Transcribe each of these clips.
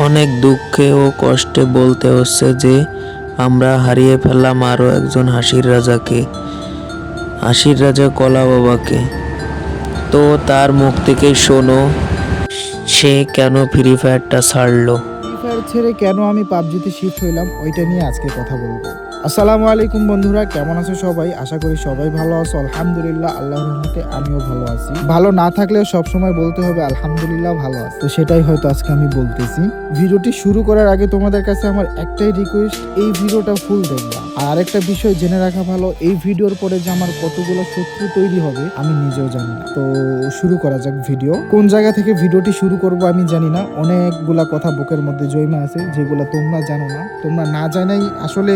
অনেক দুঃখে ও কষ্টে বলতে হচ্ছে যে, আমরা হারিয়ে ফেললাম আরও একজন হাসির রাজাকে। হাসির রাজা কলা বাবাকে। তো তার মুখ থেকে শোনো, সে কেন ফ্রি ফায়ারটা ছাড়লো? ছেড়ে কেন আমি পাবজিতে শিফট হইলাম, ওইটা নিয়ে আজকে কথা বলব। আসসালামু আলাইকুম বন্ধুরা, কেমন আছো সবাই? আশা করি সবাই ভালো আছো। আলহামদুলিল্লাহ, আল্লাহর রহমতে আমিও ভালো আছি। ভালো না থাকলেও সব সময় বলতে হবে, আলহামদুলিল্লাহ, ভালো আছি। তো সেটাই হয়তো আজকে আমি বলতেছি। ভিডিওটি শুরু করার আগে তোমাদের কাছে আমার একটাই রিকোয়েস্ট এই ভিডিওটা ফুল দেখবা। আর আরেকটা বিষয় জেনে রাখা ভালো, এই ভিডিওর পরে যে আমার কতগুলো শত্রু তৈরি হবে, আমি নিজেও জানি না। তো শুরু করা যাক ভিডিও। কোন জায়গা থেকে ভিডিওটি শুরু করব আমি জানি না। অনেকগুলা কথা বুকের মধ্যে জয়মা আছে, যেগুলো তোমরা জানো না। তোমরা না জানাই আসলে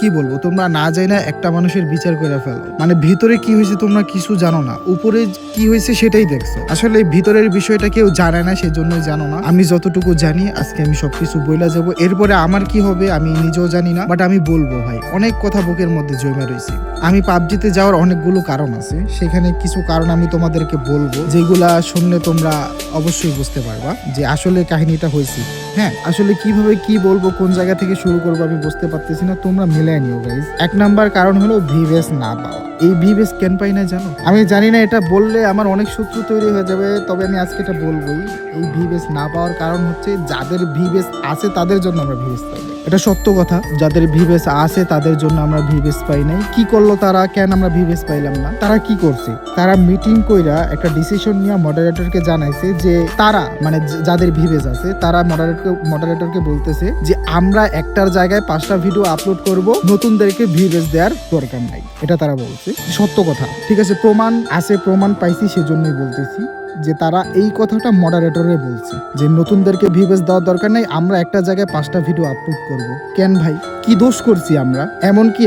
কি বলব? তোমরা না যাই না একটা মানুষের বিচার করে ফেলো। মানে ভিতরে কি হয়েছে তোমরা কিছু জানো না। উপরে কি হয়েছে সেটাই দেখছ। আসলে ভিতরের বিষয়টা কেউ জানে না, সেজন্যই জানো না। আমি যতটুকু জানি, আজকে আমি সবকিছু বইলা যাব। এরপরে আমার কি হবে, আমি নিজেও জানি না। বাট আমি বলব ভাই, অনেক কথা বুকের মধ্যে জমে রয়েছে। আমি পাবজিতে যাওয়ার অনেকগুলো কারণ আছে। সেখানে কিছু কারণ আমি তোমাদেরকে বলব, যেগুলা শুনলে তোমরা অবশ্যই বুঝতে পারবা যে আসলে কাহিনীটা হয়েছে হ্যাঁ আসলে কীভাবে কি বলব, কোন জায়গা থেকে শুরু করব আমি বুঝতে পারতেছি না, তোমরা মিলে নিও গাইজ এক নাম্বার কারণ হলো ভিভেস না পাওয়া। এই ভিভেস কেন পাই না জানো? আমি জানি না, এটা বললে আমার অনেক শত্রু তৈরি হয়ে যাবে, তবে আমি আজকে এটা বলবোই। এই ভিভেস না পাওয়ার কারণ হচ্ছে, যাদের ভিভেস আছে, তাদের জন্য আমরা ভিভেস পাই। এটা সত্য কথা। যাদের ভিভেস আছে, তাদের জন্য আমরা ভিভেস পাই নাই। কি করল তারা? কেন আমরা ভিভেস পাইলাম না? তারা কি করছে? তারা মিটিং কইরা একটা ডিসিশন নিয়ে মডারেটরকে জানাইছে যে তারা মানে যাদের ভিভেস আছে, তারা মডারেটরকে মডারেটরকে বলতেছে যে আমরা একটার জায়গায় পাঁচটা ভিডিও আপলোড করব, নতুনদেরকে ভিভেস দেওয়ার দরকার নাই। এটা তারা বলছে। সত্য কথা। ঠিক আছে, প্রমাণ আছে, প্রমাণ পাইছি, সেজন্যই বলতেছি। যে তারা এই কথাটা মডারেটরে বলছে, যে নতুনদেরকে ভিভেস দেওয়ার দরকার নাই, আমরা একটা জায়গায় পাঁচটা ভিডিও আপলোড করব। কেন ভাই? কি দোষ করছি আমরা? এমন কি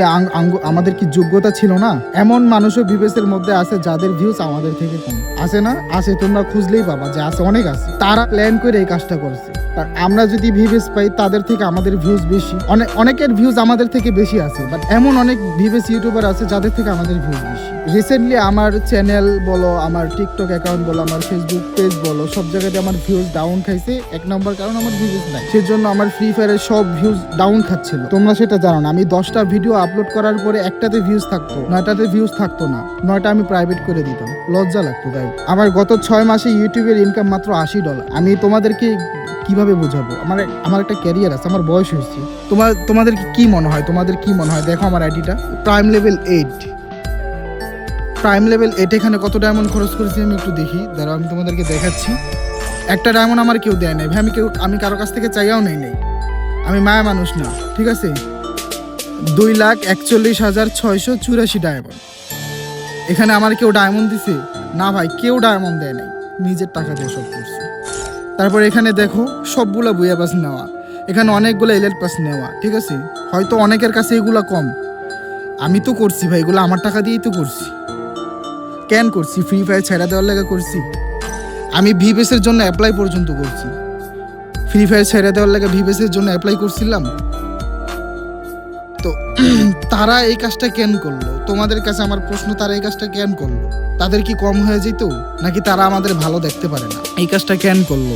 আমাদের কি যোগ্যতা ছিল না? এমন মানুষও ভিভেসের মধ্যে আছে যাদের ভিউজ আমাদের থেকে কম। আছে না? আছে, তোমরা খুঁজলেই পাবা যে আছে, অনেক আছে। তারা প্ল্যান করে এই কাজটা করছে। আর আমরা যদি ভিভেস পাই, তাদের থেকে আমাদের ভিউজ বেশি। অনেক অনেকের ভিউজ আমাদের থেকে বেশি আছে বাট এমন অনেক ভিভেস ইউটিউবার আছে যাদের থেকে আমাদের ভিউজ বেশি। রিসেন্টলি আমার চ্যানেল বলো, আমার টিকটক অ্যাকাউন্ট বলো, আমার ফেসবুক পেজ বলো, সব জায়গাতে আমার ভিউজ ডাউন খাইছে। এক নম্বর কারণ আমার ভিউজ নাই। সেজন্য আমার ফ্রি ফায়ারের সব ভিউজ ডাউন খাচ্ছিল। তোমরা সেটা জানো না, আমি দশটা ভিডিও আপলোড করার পরে একটাতে ভিউজ থাকতো, নয়টাতে ভিউজ থাকতো না। নয়টা আমি প্রাইভেট করে দিতাম। লজ্জা লাগতো তাই আমার গত ছয় মাসে ইউটিউবের ইনকাম মাত্র আশি ডলার আমি তোমাদেরকে কীভাবে বোঝাবো? আমার আমার একটা ক্যারিয়ার আছে, আমার বয়স হয়েছে। তোমার, তোমাদের কি মনে হয়? তোমাদের কি মনে হয়? দেখো আমার আইডিটা prime level eight prime level eight এখানে কত ডায়মন্ড খরচ করেছি আমি একটু দেখি। দাঁড়াও, আমি তোমাদেরকে দেখাচ্ছি। একটা ডায়মন্ড আমার কেউ দেয় নাই। ভাই, আমি কেউ, আমি কারও কাছ থেকে চাইয়াও নেই নেই। আমি মায়া মানুষ না, ঠিক আছে? দুই লাখ একচল্লিশ হাজার ছয়শো চুরাশি ডায়মন্ড এখানে আমার কেউ ডায়মন্ড দিছে? না ভাই, কেউ ডায়মন্ড দেয় নাই। নিজের টাকা দিয়ে সব করছে। তারপর এখানে দেখো সবগুলা বুয়া পাস নেওয়া। এখানে অনেকগুলো এলেট পাস নেওয়া, ঠিক আছে? হয়তো অনেকের কাছে এগুলা কম। আমি তো করছি ভাই, এগুলো আমার টাকা দিয়েই তো করছি। কেন করছি? ফ্রি ফায়ার ছেড়া দেওয়ার লেগে করছি। আমি ভিভেসের জন্য অ্যাপ্লাই পর্যন্ত করছি। ফ্রি ফায়ার ছেড়ে দেওয়ার লেগে ভিভেসের জন্য অ্যাপ্লাই করছিলাম। তো তারা এই কাজটা কেন করল? তোমাদের কাছে আমার প্রশ্ন, তারা এই কাজটা কেন করল? তাদের কি কম হয়ে যেত? নাকি তারা আমাদের ভালো দেখতে পারে না? এই কাজটা কেন করল?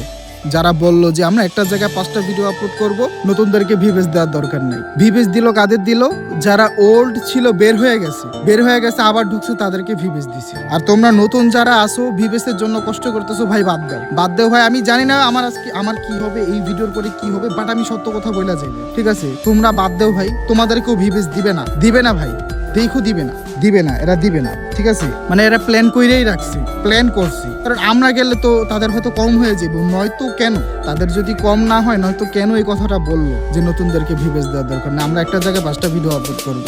যারা বলল যে আমরা একটা জায়গায় পাঁচটা ভিডিও আপলোড করব, নতুনদেরকে ভিভেস দেওয়ার দরকার নেই। ভিভেস দিল, কাদের দিল? যারা ওল্ড ছিল, বের হয়ে গেছে। বের হয়ে গেছে, আবার ঢুকছে, তাদেরকে ভিভেস দিছে। আর তোমরা নতুন যারা আসো ভিভেসের জন্য কষ্ট করতেছো, ভাই, বাদ দাও। বাদ দাও, ভাই, আমি জানি না আমার আজকে আমার কি হবে, এই ভিডিওর পরে কি হবে বাট আমি সত্য কথা বলে যাই ঠিক আছে? তোমরা বাদ দাও, ভাই। তোমাদেরকেও ভিভেস দিবে না। দিবে না, ভাই। দেখো দিবে না দিবে না এরা দিবে না ঠিক আছে? মানে এরা প্ল্যান কইরেই রাখছে প্ল্যান করছি। কারণ আমরা গেলে তো তাদের হয়তো কম হয়ে যাবে নয়তো কেন? তাদের যদি কম না হয় নয়তো কেন এই কথাটা বলল যে নতুনদেরকে ভিভেস দেওয়ার দরকার না আমরা একটা জায়গায় পাঁচটা ভিডিও আপলোড করব।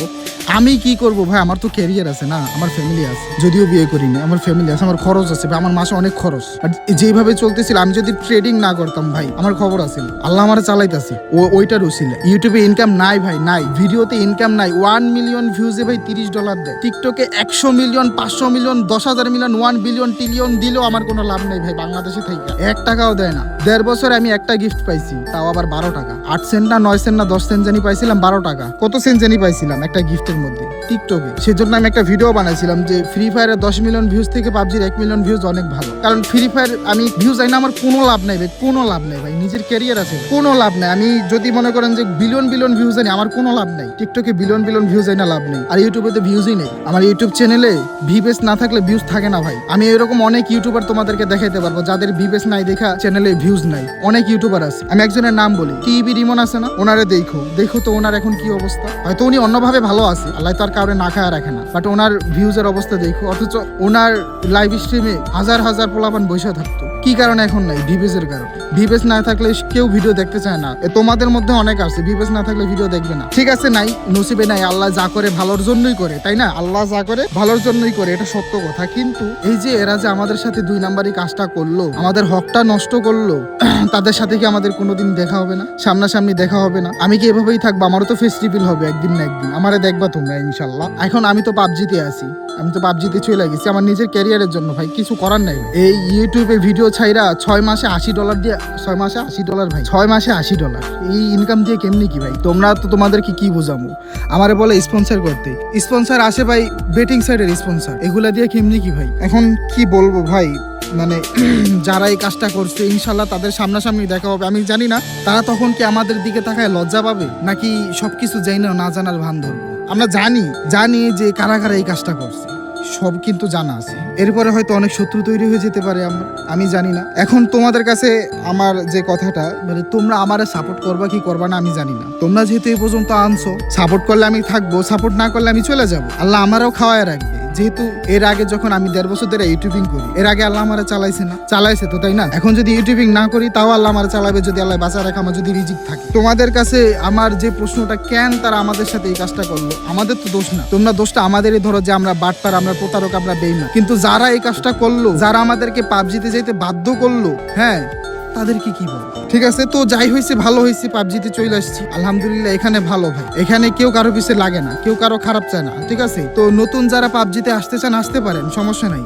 আমি কি করব ভাই? আমার তো ক্যারিয়ার আছে না আমার ফ্যামিলি আছে। যদিও বিয়ে করিনি আমার ফ্যামিলি আছে আমার খরচ আছে ভাই, আমার মাসে অনেক খরচ। আর যেভাবে চলতেছিল আমি যদি ট্রেডিং না করতাম ভাই আমার খবর আছে আল্লাহ আমার চালাইতাছে ও ওইটার উচিলে ইউটিউবে ইনকাম নাই ভাই নাই। ভিডিওতে ইনকাম নাই। ওয়ান মিলিয়ন ভিউজে ভাই ভাই তিরিশ ডলার দেয়। টিকটকে একশো মিলিয়ন, পাঁচশো মিলিয়ন, দশ হাজার মিলিয়ন ওয়ান বিলিয়ন ট্রিলিয়ন দিলেও আমার কোনো লাভ নেই ভাই, বাংলাদেশে থেকে এক টাকাও দেয় না। দেড় বছর আমি একটা গিফট পাইছি, তাও আবার বারো টাকা। আট সেন্ট না, নয় সেন্ট না, দশ সেন্ট জানি পাইছিলাম বারো টাকা। কত সেন্ট জানি পাইছিলাম একটা গিফটের মধ্যে, টিকটকে। সেজন্য আমি একটা ভিডিও বানাইছিলাম যে ফ্রি ফায়ারের দশ মিলিয়ন ভিউজ থেকে পাবজির এক মিলিয়ন ভিউজ অনেক ভালো। কারণ ফ্রি ফায়ার আমি ভিউজ আই না, আমার কোনো লাভ নাই ভাই, কোনো লাভ নাই ভাই, নিজের ক্যারিয়ার আছে কোনো লাভ নাই। আমি যদি মনে করেন যে বিলিয়ন বিলিয়ন ভিউজ আনি আমার কোনো লাভ নাই। টিকটকে বিলিয়ন বিলিয়ন ভিউজ আই না, লাভ নেই। আর ইউটিউবে তো ভিউজই নেই। আমার ইউটিউব চ্যানেলে ভিবেস না থাকলে ভিউজ থাকে না ভাই। আমি এরকম অনেক ইউটিউবার তোমাদেরকে দেখাইতে পারব, যাদের ভিবেস নাই দেখা চ্যানেলে ভিউজ নাই। অনেক ইউটিউবার আছে। আমি একজনের নাম বলি। টিভি রিমন আছে না? ওনারে দেখো। দেখো তো ওনার এখন কি অবস্থা। হয়তো উনি অন্যভাবে ভালো আছে। আল্লাহ তো আর না খায় রাখে না। বাট ওনার ভিউজের অবস্থা দেখো। অথচ ওনার লাইভ স্ট্রিমে হাজার হাজার পোলাপান বসে থাকতো। কি কারণে এখন নাই? ভিভেসের কারণে। ভিভেস না থাকলে কেউ ভিডিও দেখতে চায় না। তোমাদের মধ্যে অনেক আছে ভিভেস না থাকলে ভিডিও দেখবে না। ঠিক আছে, নাই, নসিবে নাই, আল্লাহ যা করে ভালোর জন্যই করে, তাই না? আল্লাহ যা করে ভালোর জন্যই করে, এটা সত্য কথা। কিন্তু এই যে এরা যে আমাদের সাথে দুই নাম্বারই কাজটা করল, আমাদের হকটা নষ্ট করল, তাদের সাথে কি আমাদের কোনোদিন দেখা হবে না? সামনাসামনি দেখা হবে না? আমি কি এভাবেই থাকব? আমারও তো ফেস্টিভ্যাল হবে একদিন না একদিন। আমারে দেখবা তোমরা ইনশাল্লাহ এখন আমি তো পাবজিতে আছি। আমি তো পাবজিতে চলে গেছি। আমার নিজের ক্যারিয়ারের জন্য, ভাই, কিছু করার নাই। এই ইউটিউবে ভিডিও ছাইরা ছয় মাসে আশি ডলার দিয়ে, ছয় মাসে আশি ডলার ভাই। ছয় মাসে আশি ডলার এই ইনকাম দিয়ে কেমনি কি ভাই? তোমরা তো তোমাদেরকে কি বোঝামো? আমারে বলে স্পন্সর করতে। স্পন্সর আসে ভাই বেটিং সাইডের স্পন্সর এগুলা দিয়ে কেমনি কি ভাই? এখন কি বলব ভাই? মানে যারা এই কাজটা করছে, ইনশাল্লাহ তাদের সামনাসামনি দেখা হবে। আমি জানি না, তারা তখন কি আমাদের দিকে তাকায় লজ্জা পাবে? নাকি সবকিছু যাই না না জানার ভান ধরবো? আমরা জানি জানি যে কারা কারা এই কাজটা করছে। সব কিন্তু জানা আছে। এরপরে হয়তো অনেক শত্রু তৈরি হয়ে যেতে পারে আমি জানি না। এখন তোমাদের কাছে আমার যে কথাটা মানে তোমরা আমারে সাপোর্ট করবা কি করবা না, আমি জানি না। তোমরা যেহেতু এই পর্যন্ত আনছো সাপোর্ট করলে আমি থাকব সাপোর্ট না করলে আমি চলে যাব। আল্লাহ আমারও খাওয়ায় রাখবে। যেহেতু এর আগে যখন আমি দেড় বছর ধরে ইউটিউবিং করি, এর আগে আল্লাহ আমার চালাইছে না, চালাইছে তো তাই না? এখন যদি ইউটিউবিং না করি, তাও আল্লাহ আমার চালাবে যদি আল্লাহ বাঁচা রাখে, আমার যদি রিজিক থাকে। তোমাদের কাছে আমার যে প্রশ্নটা, কেন তারা আমাদের সাথে এই কাজটা করল? আমাদের তো দোষ না। তোমরা দোষটা আমাদেরই ধরো যে আমরা বাটপার, আমরা প্রতারক, আমরা বেইমা কিন্তু যারা এই কাজটা করল, যারা আমাদেরকে পাবজিতে যেতে বাধ্য করল হ্যাঁ তাদেরকে কি বল ঠিক আছে, তো যাই হয়েছে, ভালো হয়েছে, পাবজিতে চলে আসছি। আলহামদুলিল্লাহ, এখানে ভালো ভাই। এখানে কেউ কারও পিছে লাগে না, কেউ কারও খারাপ চায় না, ঠিক আছে? তো নতুন যারা পাবজিতে আসতে চান, আসতে পারেন, সমস্যা নাই।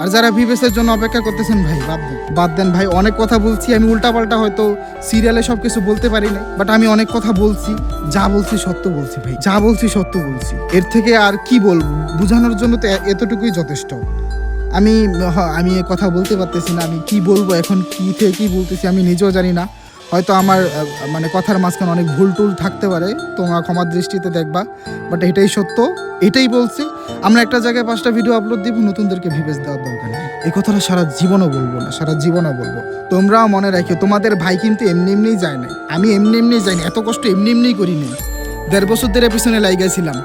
আর যারা ভিভেসের জন্য অপেক্ষা করতেছেন, ভাই, বাদ দেন। বাদ দেন, ভাই, অনেক কথা বলছি, আমি উল্টাপাল্টা হয়তো সিরিয়ালে সব কিছু বলতে পারি না বাট আমি অনেক কথা বলছি, যা বলছি, সত্য বলছি, ভাই, যা বলছি, সত্য বলছি। এর থেকে আর কি বলব? বোঝানোর জন্য তো এতটুকুই যথেষ্ট। আমি আমি কথা বলতে পারতেছি না, আমি কি বলব এখন, কি থেকে কি বলতেছি আমি নিজেও জানি না। হয়তো আমার মানে কথার মাঝখানে অনেক ভুল টুল থাকতে পারে, তোমার ক্ষমার দৃষ্টিতে দেখবা, বাট এটাই সত্য, এটাই বলছি। আমরা একটা জায়গায় পাঁচটা ভিডিও আপলোড দিব, নতুনদেরকে ভিভেস দেওয়ার দরকার নেই। এই কথাটা সারা জীবনও বলব না, সারা জীবনও বলব। তোমরাও মনে রাখো তোমাদের ভাই কিন্তু এমনি এমনিই যায় না আমি এমনি এমনি যাইনি, এত কষ্ট এমনি এমনিই করিনি। দেড় বছর ধরে পিছনে লাইগাছিলাম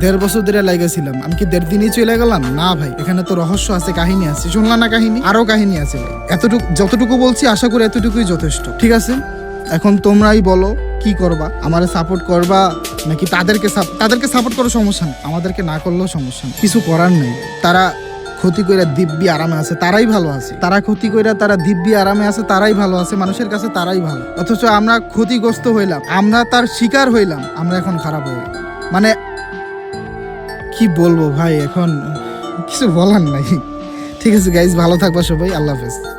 দেড় বছর ধরে লাইগাছিলাম। আমি কি দেড় দিনই চলে গেলাম? না ভাই, এখানে তো রহস্য আছে, কাহিনী আছে। শুনলাম না কাহিনী? আরও কাহিনী আছে ভাই। এতটুকু যতটুকু বলছি, আশা করি এতটুকুই যথেষ্ট। ঠিক আছে? এখন তোমরাই বলো, কি করবা? আমার সাপোর্ট করবা? নাকি তাদেরকে তাদেরকে সাপোর্ট করার সমস্যা নেই। আমাদেরকে না করলেও সমস্যা নেই। কিছু করার নেই। তারা ক্ষতি কইরা দিব্যি আরামে আছে, তারাই ভালো আছে। তারা ক্ষতি কইরা তারা দিব্যি আরামে আছে, তারাই ভালো আছে। মানুষের কাছে তারাই ভালো। অথচ আমরা ক্ষতিগ্রস্ত হইলাম। আমরা তার শিকার হইলাম। আমরা এখন খারাপ হইলাম মানে কি বলব ভাই? এখন কিছু বলার নাই। ঠিক আছে গাইজ ভালো থাকবা সবাই, আল্লাহ হাফেজ।